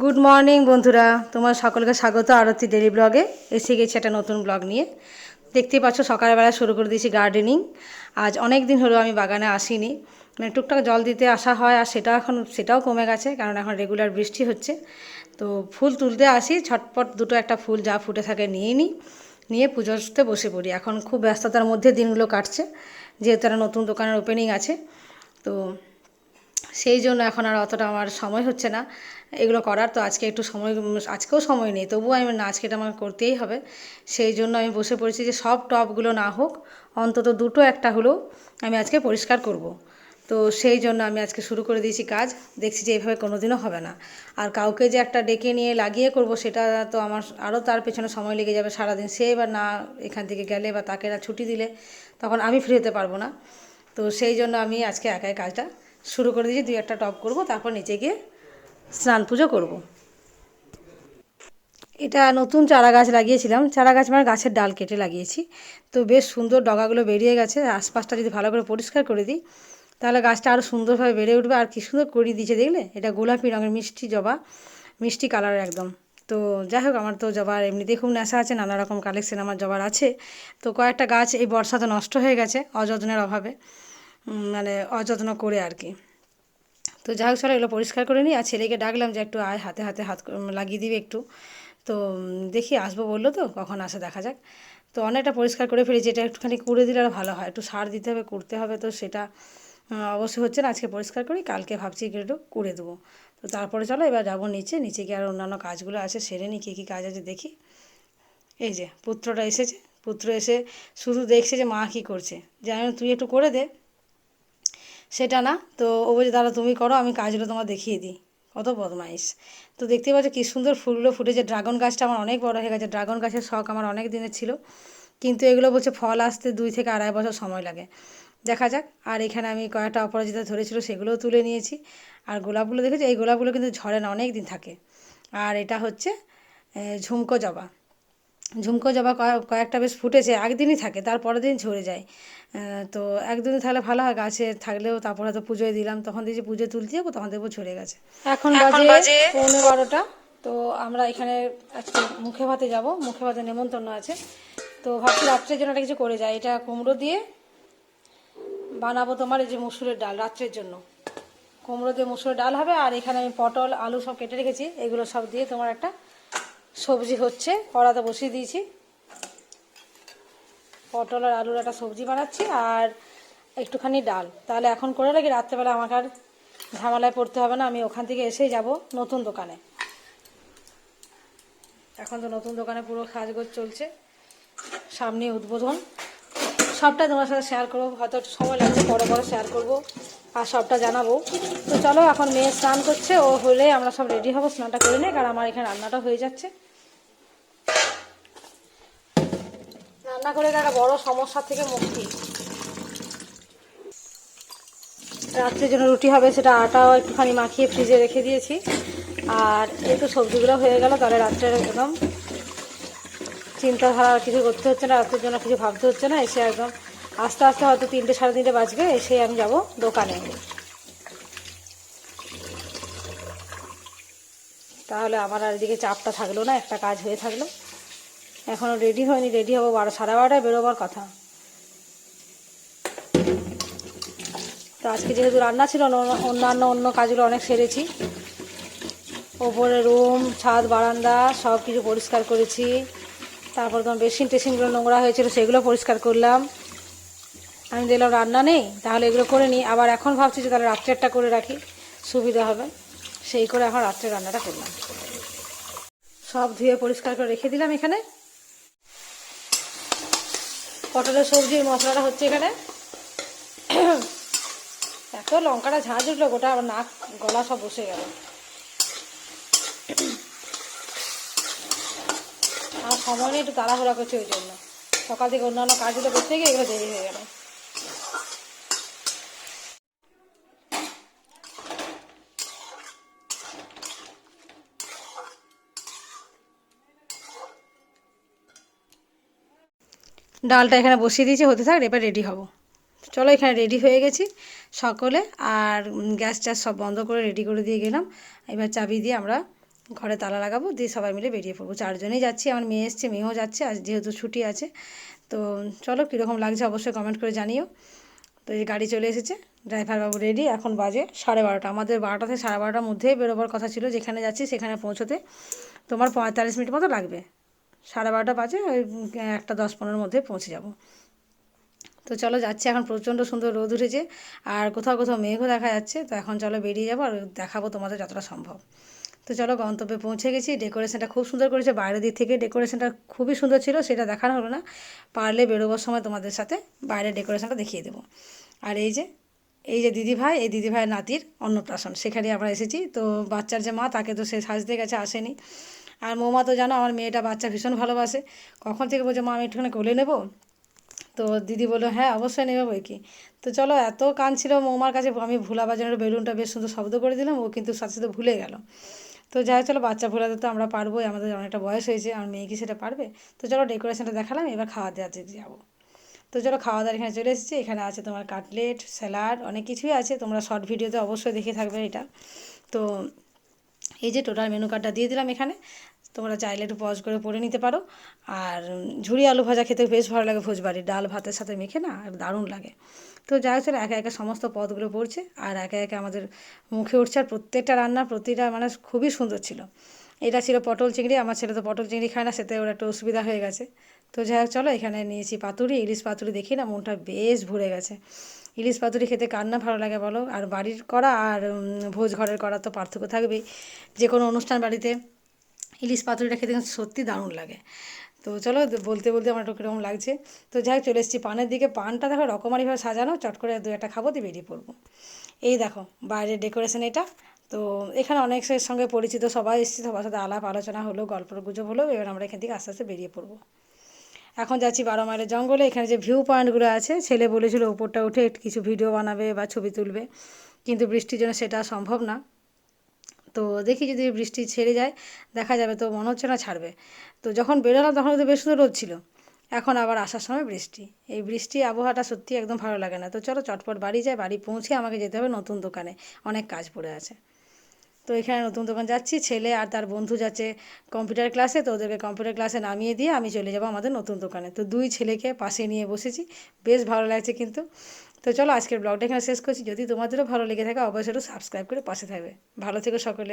Good morning বন্ধুরা। তোমার সকলকে স্বাগত আরতি ডেলি ব্লগে এসে গেছি একটা নতুন ব্লগ নিয়ে। দেখতেই পাচ্ছ, সকালবেলা শুরু করে দিয়েছি গার্ডেনিং আজ অনেক দিন হলো আমি বাগানে আসিনি। মানে টুকটাক জল দিতে আসা হয়, আর সেটা এখন, সেটাও কমে গেছে, কারণ এখন রেগুলার বৃষ্টি হচ্ছে। তো ফুল তুলতে আসি, ছটপট দুটো একটা ফুল যা ফুটে থাকে নিয়ে নিই নিয়ে পুজোতে বসে পড়ি। এখন খুব ব্যস্ততার মধ্যে দিনগুলো কাটছে, যেহেতু একটা নতুন দোকানের ওপেনিং আছে। তো সেই জন্য এখন আর অতটা আমার সময় হচ্ছে না এগুলো করার। তো আজকে একটু সময়, আজকেও সময় নেই, তবুও আমি না, আজকে এটা আমাকে করতেই হবে। সেই জন্য আমি বসে পড়েছি যে সব টপগুলো না হোক, অন্তত দুটো একটা হলেও আমি আজকে পরিষ্কার করব। তো সেই জন্য আমি আজকে শুরু করে দিয়েছি কাজ, দেখছি যে এইভাবে কোনো দিনও হবে না। আর কাউকে যে একটা ডেকে নিয়ে লাগিয়ে করব সেটা তো আমার আরও তার পেছনে সময় লেগে যাবে সারাদিন। সে এবার না এখান থেকে গেলে বা তাকে ছুটি দিলে তখন আমি ফ্রি হতে পারব না। তো সেই জন্য আমি আজকে একাই কাজটা শুরু করে দিয়েছি, দুই একটা টপ করব, তারপর নিচে গিয়ে স্নান পুজো করব। এটা নতুন চারা গাছ লাগিয়েছিলাম। চারা গাছ মানে গাছের ডাল কেটে লাগিয়েছি। তো বেশ সুন্দর ডগাগুলো বেরিয়ে গেছে। আশপাশটা যদি ভালো করে পরিষ্কার করে দিই, তাহলে গাছটা আরও সুন্দরভাবে বেড়ে উঠবে। আর কি সুন্দর করিয়ে দিয়েছে, দেখলে? এটা গোলাপি রঙের মিষ্টি জবা, মিষ্টি কালার একদম। তো যাই হোক, আমার তো জবার এমনিতেই খুব নেশা আছে, নানা রকম কালেকশন আমার জবার আছে। তো কয়েকটা গাছ এই বর্ষাতে নষ্ট হয়ে গেছে, অযত্নের অভাবে। মানে অযত্ন করে আর কি তো যাই হোক, চলো এগুলো পরিষ্কার করে নিই। আর ছেলেকে ডাকলাম যে একটু আয়, হাতে হাতে হাত লাগিয়ে দিবে একটু। তো দেখি আসব বলল তো, কখন আসে দেখা যাক। তো অনেকটা পরিষ্কার করে ফেলেছি। এটা একটুখানি কুড়ে দিলে আর ভালো হয়। একটু সার দিতে হবে করতে হবে তো সেটা অবশ্যই হচ্ছে না। আজকে পরিষ্কার করি, কালকে ভাবছি একটু কুড়ে দেবো। তো তারপরে চলো এবার যাব নিচে। নিচে গিয়ে আর অন্যান্য কাজগুলো আছে, সেরে নিই কী কী কাজ আছে দেখি। এই যে পুত্রটা এসেছে। পুত্র এসে শুধু দেখছে যে মা কী করছে। জানি, তুই একটু করে দে। সেটা না। তো ও বলছে, দাদা, তুমি করো, আমি কাজগুলো তোমার দেখিয়ে দিই। কত বদমাইশ। তো দেখতে পাচ্ছ কী সুন্দর ফুলগুলো ফুটেছে। ড্রাগন গাছটা আমার অনেক বড় হয়ে গেছে। ড্রাগন গাছের শখ আমার অনেক দিনের ছিল। কিন্তু এগুলো বলছে ফল আসতে দুই থেকে আড়াই বছর সময় লাগে। দেখা যাক। আর এখানে আমি কয়েকটা অপরাজিতা ধরেছিল, সেগুলোও তুলে নিয়েছি। আর গোলাপগুলো দেখেছি? এই গোলাপগুলো কিন্তু ঝরে না অনেক দিন থাকে। আর এটা হচ্ছে ঝুমকো জবা। ঝুমকো জবা কয়েকটা বেশ ফুটেছে একদিনই থাকে তার পরের দিন ঝরে যায়। তো একদিন থাকলে ভালো হয় গাছে থাকলেও তারপর হয়তো পুজোয় দিলাম তখন দিয়েছি পুজো তুলতে যাব তখন দেখব ঝরে গেছে। এখন বাজে পৌনে বারোটা তো আমরা এখানে আজকে মুখে ভাতে যাব মুখে ভাতে নেমন্তন্ন আছে। তো ভাবছি রাত্রের জন্য একটা কিছু করে যায় এটা কুমড়ো দিয়ে বানাবো তোমার এই যে মুসুরের ডাল রাত্রের জন্য। কুমড়ো দিয়ে মুসুরের ডাল হবে আর এখানে আমি পটল আলু সব কেটে রেখেছি এগুলো সব দিয়ে তোমার একটা সবজি হচ্ছে, কড়াতে বসিয়ে দিয়েছি। পটল আর আলুর একটা সবজি বানাচ্ছি, আর একটুখানি ডাল। তাহলে এখন করে রাখি, রাত্রেবেলা আমাকে আর ঝামেলায় পড়তে হবে না, আমি ওখান থেকে এসেই যাব নতুন দোকানে। এখন তো নতুন দোকানে পুরো সাজগোজ চলছে সামনে উদ্বোধন। সবটা তোমার সাথে শেয়ার করব। হয়তো সময় লাগছে, পরে পরে শেয়ার করব আর সবটা জানাব। তো চলো এখন মেয়ে স্নান করছে, ও হলে আমরা সব রেডি হব, স্নানটা করে নিই কারণ আমার এখানে রান্নাটা হয়ে যাচ্ছে। রান্না করে একটা বড় সমস্যা থেকে মুক্তি। রাত্রের জন্য রুটি হবে, সেটা আটাও একটুখানি মাখিয়ে ফ্রিজে রেখে দিয়েছি। আর একটু সবজিগুলো হয়ে গেল, তাহলে রাত্রের একদম চিন্তাধারা কিছু করতে হচ্ছে না রাত্রের জন্য কিছু ভাবতে হচ্ছে না, এসে একদম আস্তে আস্তে হয়তো তিনটে সাড়ে তিনটে বাজবে, এসে আমি যাব দোকানে। তাহলে আমার আর এদিকে চাপটা থাকল না, একটা কাজ হয়ে থাকল। এখনও রেডি হয়নি রেডি হব বারো, সাড়ে বারোটায় বেরোবার কথা। তো আজকে যেহেতু রান্না ছিল অন্যান্য, অন্য কাজগুলো অনেক সেরেছি। ওপরে রুম ছাদ, বারান্দা সব কিছু পরিষ্কার করেছি। তারপর তোমার বেসিন টেসিনগুলো নোংরা হয়েছিল, সেগুলো পরিষ্কার করলাম। আমি দেখলাম রান্না নেই, তাহলে এগুলো করে নিই। আবার এখন ভাবছি যে তাহলে রাত্রেরটা করে রাখি, সুবিধা হবে। সেই করে এখন রাত্রে রান্নাটা করলাম। সব ধুয়ে পরিষ্কার করে রেখে দিলাম এখানে। পটলের সবজির মশলাটা হচ্ছে এখানে। এত লঙ্কাটা ঝাঁঝ উঠল, গোটা আবার নাক, গলা সব বসে গেল। সময় নেই একটু তাড়াহুড়া করছে ওই জন্য। সকাল থেকে অন্যান্য কাজগুলো করতে গিয়ে এগুলো দেরি হয়ে গেল। ডালটা এখানে বসিয়ে দিয়েছি, হতে থাক, এবার রেডি হব। চলো এখানে রেডি হয়ে গেছি সকলে, আর গ্যাস ট্যাস সব বন্ধ করে রেডি করে দিয়ে গেলাম। এবার চাবি দিয়ে আমরা ঘরে তালা লাগাবো, দিয়ে সবাই মিলে বেরিয়ে পড়ব। চারজনেই যাচ্ছি, আমার মেয়ে এসছে, মেয়েও যাচ্ছে, আজ যেহেতু ছুটি আছে। তো চলো কীরকম লাগছে অবশ্যই কমেন্ট করে জানিও। তো এই গাড়ি চলে এসেছে ড্রাইভার বাবু রেডি এখন বাজে সাড়ে বারোটা। আমাদের বারোটা থেকে সাড়ে বারোটার মধ্যেই বেরোবার কথা ছিল, যেখানে যাচ্ছি সেখানে পৌঁছোতে তোমার পঁয়তাল্লিশ মিনিট মতো লাগবে। সাড়ে বারোটা বাজে, ওই একটা দশ পনেরোর মধ্যে পৌঁছে যাব। তো চলো যাচ্ছে, এখন প্রচণ্ড সুন্দর রোদ উঠেছে, আর কোথাও কোথাও মেঘও দেখা যাচ্ছে, তো এখন চলো বেরিয়ে যাব আর দেখাবো তোমাদের যতটা সম্ভব। তো চলো গন্তব্যে পৌঁছে গেছি। ডেকোরেশনটা খুব সুন্দর করেছে। বাইরের দিক থেকে ডেকোরেশনটা খুবই সুন্দর ছিল, সেটা দেখানো হলো না। পারলে বেরোবার সময় তোমাদের সাথে বাইরের ডেকোরেশনটা দেখিয়ে দেবো। আর এই যে এই যে দিদি ভাই এই দিদি ভাইয়ের নাতির অন্নপ্রাশন, সেখানে আমরা এসেছি। তো বাচ্চার যে মা, তাকে তো সে সাজতে গেছে, আসেনি। আর মৌমা তো জানো, আমার মেয়েটা বাচ্চা ভীষণ ভালোবাসে। কখন থেকে বলছে, মা, আমি একটুখানি কোলে নেব? তো দিদি বলল হ্যাঁ অবশ্যই নেবে বই কি। তো চলো, এত কান ছিল মৌমার কাছে, আমি ভোলা বাজানোর বেলুনটা বেশ সুন্দর শব্দ করে দিলাম, ও কিন্তু সাথে সাথে ভুলে গেল। তো যাই চলো বাচ্চা ভোলাতে তো আমরা পারবোই, আমাদের অনেকটা বয়স হয়েছে আমার মেয়ে কি সেটা পারবে? তো চলো ডেকোরেশনটা দেখালাম, এবার খাওয়া দাওয়াতে যাব। তো চলো খাওয়া দাওয়া এখানে চলে এসেছি, এখানে আছে তোমার কাটলেট স্যালাড অনেক কিছুই আছে, তোমরা শর্ট ভিডিওতে অবশ্যই দেখে থাকবে এটা। তো এই যে টোটাল মেনু কার্ডটা দিয়ে দিলাম এখানে তোমরা চাইলে একটু পজ করে পড়ে নিতে পারো। আর ঝুড়ি আলু ভাজা খেতে বেশ ভালো লাগে ভোজবাড়ি ডাল ভাতের সাথে মেখে না দারুণ লাগে। তো যাই হোক একে একে সমস্ত পদগুলো পড়ছে আর একে একে আমাদের মুখে উঠছে। আর প্রত্যেকটা রান্না প্রতিটা মানে খুবই সুন্দর ছিল। এটা ছিল পটল চিংড়ি, আমার ছেলে তো পটল চিংড়ি খায় না, সেতে ওর একটা অসুবিধা হয়ে গেছে। তো যাই হোক, চলো এখানে নিয়েছি পাতুরি, ইলিশ পাতুরি দেখি না, মনটা বেশ ভরে গেছে। ইলিশ পাতুরি খেতে কার না ভালো লাগে বলো? আর বাড়ির করা আর ভোজ ঘরের করা তো পার্থক্য থাকবেই। যে কোনো অনুষ্ঠান বাড়িতে ইলিশ পাতুরিটা খেতে কিন্তু সত্যি দারুণ লাগে। তো চলো বলতে বলতে আমার একটু কীরকম লাগছে। তো যাই চলে এসেছি পানের দিকে। পানটা দেখো রকমারিভাবে সাজানো। চট করে দু একটা খাব, দিয়ে বেরিয়ে পড়ব। এই দেখো, বাইরের ডেকোরেশন এটা। তো এখানে অনেকের সঙ্গে পরিচিত সবাই এসেছি। সবার সাথে আলাপ, আলোচনা হলো গল্প গুজব হলো। এবার আমরা এখান থেকে আস্তে আস্তে বেরিয়ে পড়ব। এখন যাচ্ছি বারো মাইলের জঙ্গলে। এখানে যে ভিউ পয়েন্টগুলো আছে, ছেলে বলেছিল উপরটা উঠে কিছু ভিডিও বানাবে বা ছবি তুলবে। কিন্তু বৃষ্টির জন্য সেটা সম্ভব না। তো দেখি যদি বৃষ্টি ছেড়ে যায়, দেখা যাবে তো মনে হচ্ছে না ছাড়বে। তো যখন বেরোলাম তখন তো বেশ সুন্দর রোদ ছিল। এখন আবার আসার সময় বৃষ্টি। এই বৃষ্টি আবহাওয়াটা সত্যি একদম ভালো লাগে না। তো চলো চটপট বাড়ি যাই, বাড়ি পৌঁছে আমাকে যেতে হবে নতুন দোকানে। অনেক কাজ পড়ে আছে। তো এখানে নতুন দোকান যাচ্ছি, ছেলে আর তার বন্ধু যাচ্ছে কম্পিউটার ক্লাসে, তো ওদেরকে কম্পিউটার ক্লাসে নামিয়ে দিয়ে আমি চলে যাব আমাদের নতুন দোকানে। তো দুই ছেলেকে পাশে নিয়ে বসেছি। বেশ ভালো লাগছে কিন্তু। তো চলো আজকের ব্লগটা এখানে শেষ করছি। যদি তোমাদেরও ভালো লেগে থাকে, অবশ্যই সাবস্ক্রাইব করে পাশে থাকবে। ভালো থেকো সকলে।